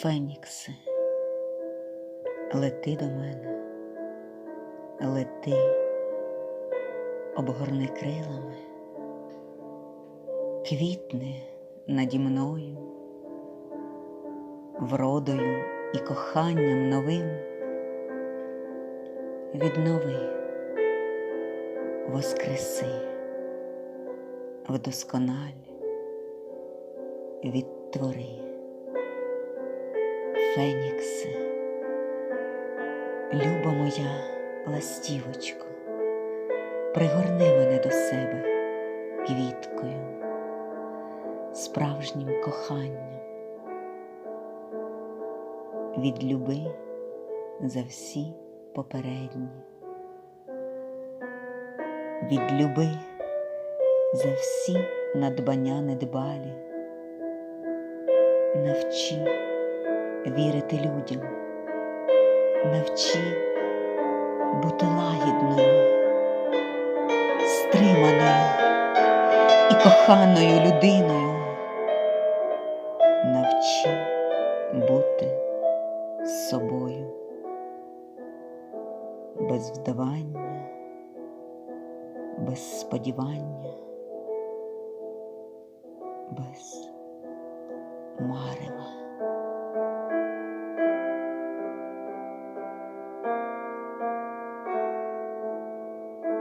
Фенікси, лети до мене, лети, обгорни крилами, квітни наді мною, вродою і коханням новим, віднови, воскреси, вдоскональ, відтвори. Фенікси, люба моя ластівочко, пригорни мене до себе квіткою, справжнім коханням, від люби за всі попередні, від люби за всі надбання недбалі, навчи вірити людям, навчи бути лагідною, стриманою і коханою людиною, навчи бути собою, без вдавання, без сподівання, без марева.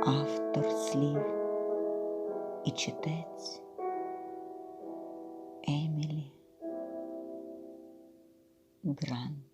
Автор слів і читець Емілі Грант.